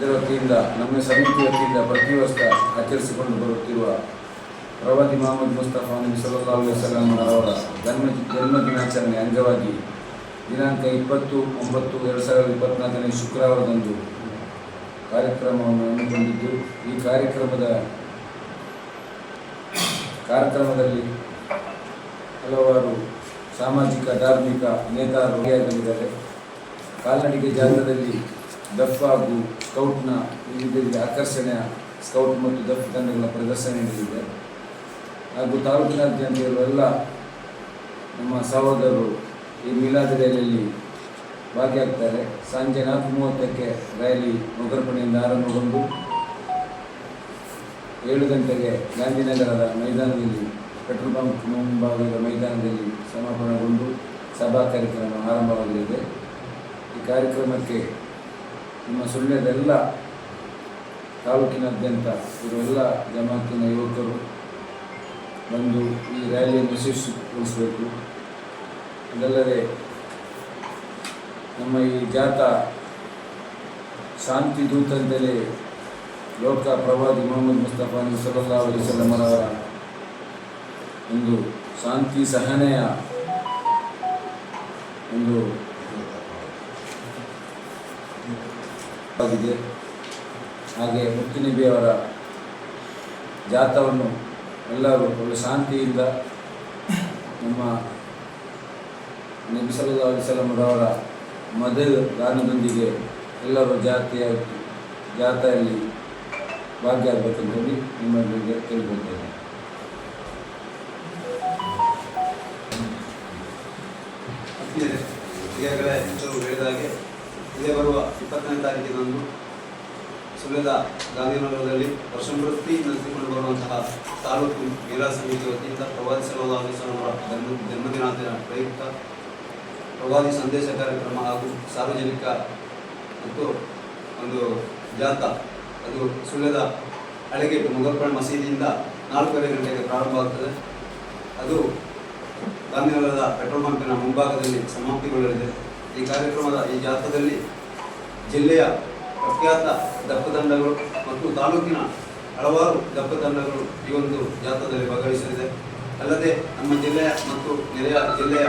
ಇದರ ವತಿಯಿಂದ, ನಮ್ಮ ಸಮಿತಿ ವತಿಯಿಂದ ಪ್ರತಿ ವರ್ಷ ಆಚರಿಸಿಕೊಂಡು ಬರುತ್ತಿರುವ ಪ್ರವಾದಿ ಮಹಮ್ಮದ್ ಮುಸ್ತಫಾ ನಬಿ ಸಲ್ಲಲ್ಲಾಹು ವಸಲ್ಲಂ ಅವರ ಜನ್ಮ ಜನ್ಮ ದಿನಾಚರಣೆ ಅಂಗವಾಗಿ ದಿನಾಂಕ ಇಪ್ಪತ್ತು, ಒಂಬತ್ತು, ಎರಡು ಸಾವಿರದ ಇಪ್ಪತ್ನಾಲ್ಕನೇ ಶುಕ್ರವಾರದಂದು ಕಾರ್ಯಕ್ರಮವನ್ನು ಹಮ್ಮಿಕೊಂಡಿದ್ದು, ಈ ಕಾರ್ಯಕ್ರಮದ ಕಾರ್ಯಕ್ರಮದಲ್ಲಿ ಹಲವಾರು ಸಾಮಾಜಿಕ, ಧಾರ್ಮಿಕ ನೇತಾರರು ಭಾಗಿಯಾಗಲಿದ್ದಾರೆ. ಕಾಲ್ನಡಿಗೆ ಜಾಗದಲ್ಲಿ ದಪ್ಪ ಹಾಗೂ ಸ್ಕೌಟ್ನ ವಿವಿಧ ಆಕರ್ಷಣೆಯ ಸ್ಕೌಟ್ ಮತ್ತು ದಫ್ ತಂಡಗಳ ಪ್ರದರ್ಶನ ನೀಡಿದೆ ಹಾಗೂ ತಾಲೂಕಿನಾದ್ಯಂತ ಇರುವೆಲ್ಲ ನಮ್ಮ ಸಹೋದರರು ಈ ಮೀಲಾದ ರ್ಯಾಲಿಯಲ್ಲಿ ಭಾಗಿಯಾಗ್ತಾರೆ. ಸಂಜೆ ನಾಲ್ಕು ಮೂವತ್ತಕ್ಕೆ ರ್ಯಾಲಿ ಮೊಗರ್ಪಣೆಯಿಂದ ಆರಂಭಗೊಂಡು ಏಳು ಗಂಟೆಗೆ ಗಾಂಧಿನಗರದ ಮೈದಾನದಲ್ಲಿ ಪೆಟ್ರೋಲ್ ಪಂಪ್ ಮುಂಭಾಗದ ಮೈದಾನದಲ್ಲಿ ಸಮಾಪನಗೊಂಡು ಸಭಾ ಕಾರ್ಯಕ್ರಮ ಆರಂಭವಾಗಲಿದೆ. ಈ ಕಾರ್ಯಕ್ರಮಕ್ಕೆ ನಿಮ್ಮ ಸುಳ್ಯದ ಎಲ್ಲ ತಾಲೂಕಿನಾದ್ಯಂತ ಇವರೆಲ್ಲ ಜಮಾತಿನ ಯುವಕರು ಬಂದು ಈ ರ್ಯಾಲಿಯನ್ನು ಯಶಸ್ವಿಗೊಳಿಸಬೇಕು. ಅದಲ್ಲದೆ ನಮ್ಮ ಈ ಜಾಥಾ ಶಾಂತಿ ದೂತ ಅಂತಲೇ ಲೋಕ ಪ್ರವಾದಿ ಮೊಹಮ್ಮದ್ ಮುಸ್ತಫಾ ವಸಲ್ಲಂ ಅವರ ಒಂದು ಶಾಂತಿ ಸಹನೆಯ ಒಂದು ಆಗಿದೆ. ಹಾಗೆ ಮುತ್ತಿನಬಿಯವರ ಜಾತವನ್ನು ಎಲ್ಲರೂ ಒಳ್ಳೆ ಶಾಂತಿಯಿಂದ ನಮ್ಮ ನಬಿ ಮದುವೆ ಗಾನದೊಂದಿಗೆ ಎಲ್ಲರೂ ಜಾತಿಯ ಜಾಥೆಯಲ್ಲಿ ಭಾಗಿಯಾಗಬೇಕಂತ ಹೇಳಿ ನಿಮ್ಮೊಂದಿಗೆ ಕೇಳ್ಕೊಳ್ತೇನೆ. ಈಗಾಗಲೇ ಎಲ್ಲರೂ ಹೇಳಿದ ಹಾಗೆ ಇದೇ ಬರುವ ಇಪ್ಪತ್ತನೇ ತಾರೀಕಿನಂದು ಸುಳ್ಯದ ಗಾಂಧಿನಗರದಲ್ಲಿ ವರ್ಷಂಪ್ರತಿ ನಡೆಸಿಕೊಂಡು ಬರುವಂತಹ ತಾಲೂಕು ಮಹಿಳಾ ಸಮಿತಿ ವತಿಯಿಂದ ಪ್ರವಾದಿ ಸಲವಾದ ಜನ್ಮ ಜನ್ಮದಿನಾಚರಣೆ ಪ್ರಯುಕ್ತ ಪ್ರವಾದಿ ಸಂದೇಶ ಕಾರ್ಯಕ್ರಮ ಹಾಗೂ ಸಾರ್ವಜನಿಕ ಮತ್ತು ಒಂದು ಜಾಥಾ, ಅದು ಸುಳ್ಯದ ಅಳಗೇಟು ಮುಗಲ್ಪಣ ಮಸೀದಿಯಿಂದ ನಾಲ್ಕೂವರೆ ಗಂಟೆಗೆ ಪ್ರಾರಂಭ ಅದು ಗಾಂಧಿನಗರದ ಪೆಟ್ರೋಲ್ ಪಂಪಿನ ಮುಂಭಾಗದಲ್ಲಿ ಸಮಾಪ್ತಿಗೊಳ್ಳಲಿದೆ. ಈ ಕಾರ್ಯಕ್ರಮದ ಈ ಜಾಥಾದಲ್ಲಿ ಜಿಲ್ಲೆಯ ಪ್ರಖ್ಯಾತ ದಪ್ಪದಂಡಗಳು ಮತ್ತು ತಾಲೂಕಿನ ಹಲವಾರು ದಪ್ಪದಂಡಗಳು ಈ ಒಂದು ಜಾಥಾದಲ್ಲಿ ಭಾಗವಹಿಸಲಿದೆ. ಅಲ್ಲದೆ ನಮ್ಮ ಜಿಲ್ಲೆಯ ಮತ್ತು ನೆರೆಯ ಜಿಲ್ಲೆಯ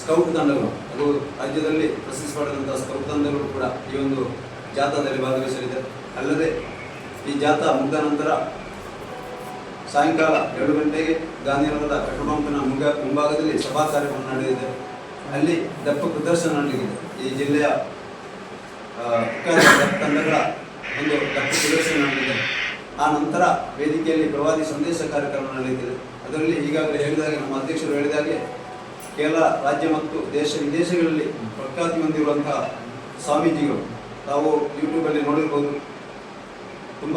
ಸ್ಕೌಟ್ ತಂಡಗಳು, ಅದು ರಾಜ್ಯದಲ್ಲಿ ಪ್ರಶಸ್ತಿ ಪಡೆದಂತಹ ಸ್ಕೌಟ್ ತಂಡಗಳು ಕೂಡ ಈ ಒಂದು ಜಾಥಾದಲ್ಲಿ ಭಾಗವಹಿಸಲಿದೆ. ಅಲ್ಲದೆ ಈ ಜಾಥಾ ಮುಗಿದ ನಂತರ ಸಾಯಂಕಾಲ ಎರಡು ಗಂಟೆಗೆ ಗಾಂಧಿನಗರದ ಪಂಪಿನ ಮುಂಗ ಮುಂಭಾಗದಲ್ಲಿ ಸಭಾ ಕಾರ್ಯಕ್ರಮ ನಡೆದಿದೆ ಅಲ್ಲಿ ದಪ್ಪ ಪ್ರದರ್ಶನ ನಡೆದಿದೆ. ಈ ಜಿಲ್ಲೆಯ ತಂಡಗಳ ಒಂದು ದಪ್ಪ ಪ್ರದರ್ಶನ ನಡೆದಿದೆ. ಆ ನಂತರ ವೇದಿಕೆಯಲ್ಲಿ ಪ್ರವಾದಿ ಸಂದೇಶ ಕಾರ್ಯಕ್ರಮ ನಡೆಯುತ್ತಿದೆ ಅದರಲ್ಲಿ ಈಗಾಗಲೇ ಹೇಳಿದಾಗೆ, ನಮ್ಮ ಅಧ್ಯಕ್ಷರು ಹೇಳಿದಾಗೆ, ಕೇರಳ ರಾಜ್ಯ ಮತ್ತು ದೇಶ ವಿದೇಶಗಳಲ್ಲಿ ಪ್ರಖ್ಯಾತಿ ಹೊಂದಿರುವಂತಹ ಸ್ವಾಮೀಜಿಗಳು. ತಾವು ಯೂಟ್ಯೂಬಲ್ಲಿ ನೋಡಿರ್ಬೋದು. ತುಂಬ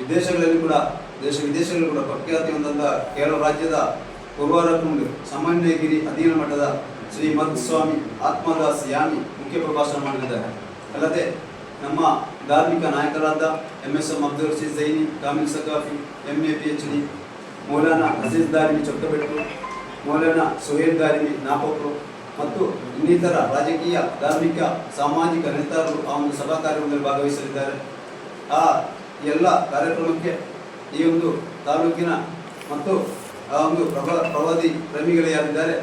ವಿದೇಶಗಳಲ್ಲಿ ಕೂಡ, ದೇಶ ವಿದೇಶಗಳಲ್ಲಿ ಕೂಡ ಪ್ರಖ್ಯಾತಿ ಹೊಂದಂತಹ ಕೇರಳ ರಾಜ್ಯದ ಪೂರ್ವಾರಕುಂಡು ಸಾಮಾನ್ಯಗಿರಿ ಅಧೀನ ಮಠದ ಶ್ರೀ ಸ್ವಾಮಿ ಆತ್ಮದಾಸ್ ಯಾನಿ ಮುಖ್ಯ ಪ್ರಭಾಷಣ ಮಾಡಲಿದ್ದಾರೆ ಅಲ್ಲದೆ ನಮ್ಮ ಧಾರ್ಮಿಕ ನಾಯಕರಾದ M S M Abdul Rasheed Zaini, Kamil Saqafi M A P H D Maulana Aziz Darimi Chokkabettu Maulana Suhail Darimi ನಾಪಕ್ರು ಮತ್ತು ಇನ್ನಿತರ ರಾಜಕೀಯ, ಧಾರ್ಮಿಕ, ಸಾಮಾಜಿಕ ನೇತಾರರು ಆ ಒಂದು ಸಭಾ ಕಾರ್ಯಕ್ರಮದಲ್ಲಿ ಭಾಗವಹಿಸಲಿದ್ದಾರೆ. ಆ ಎಲ್ಲ ಕಾರ್ಯಕ್ರಮಕ್ಕೆ ಈ ಒಂದು ತಾಲೂಕಿನ ಮತ್ತು ಆ ಒಂದು ಪ್ರಭ, ಪ್ರವಾದಿ ಪ್ರೇಮಿಗಳು ಯಾರಿದ್ದಾರೆ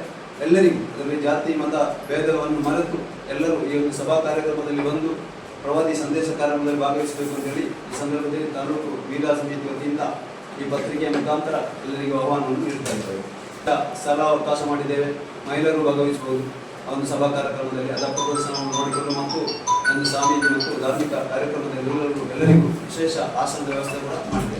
ಎಲ್ಲರಿಗೂ, ಅದರಲ್ಲಿ ಜಾತಿ, ಮತ, ಭೇದವನ್ನು ಮರೆತು ಎಲ್ಲರೂ ಈ ಒಂದು ಸಭಾ ಕಾರ್ಯಕ್ರಮದಲ್ಲಿ ಬಂದು ಪ್ರವಾದಿ ಸಂದೇಶ ಕಾರ್ಯಕ್ರಮದಲ್ಲಿ ಭಾಗವಹಿಸಬೇಕು ಅಂತ ಹೇಳಿ ಈ ಸಂದರ್ಭದಲ್ಲಿ ತಾಲೂಕು ವೀರಾ ಸಮಿತಿ ವತಿಯಿಂದ ಈ ಪತ್ರಿಕೆಯ ಮುಖಾಂತರ ಎಲ್ಲರಿಗೂ ಆಹ್ವಾನವನ್ನು ನೀಡ್ತಾ ಇದ್ದೇವೆ. ಸ್ಥಳ ಅವಕಾಶ ಮಾಡಿದ್ದೇವೆ, ಮಹಿಳೆಯರು ಭಾಗವಹಿಸಬಹುದು. ಒಂದು ಸಭಾ ಕಾರ್ಯಕ್ರಮದಲ್ಲಿ ಅದರ ಪ್ರದರ್ಶನವನ್ನು ನೋಡಿಕೊಂಡು ಮತ್ತು ಒಂದು ಸ್ವಾಮೀಜಿ ಮತ್ತು ಧಾರ್ಮಿಕ ಕಾರ್ಯಕ್ರಮದಲ್ಲಿ ಎಲ್ಲರಿಗೂ ವಿಶೇಷ ಆಸನದ ವ್ಯವಸ್ಥೆ ಕೂಡ ಮಾಡಿದ್ದೇವೆ.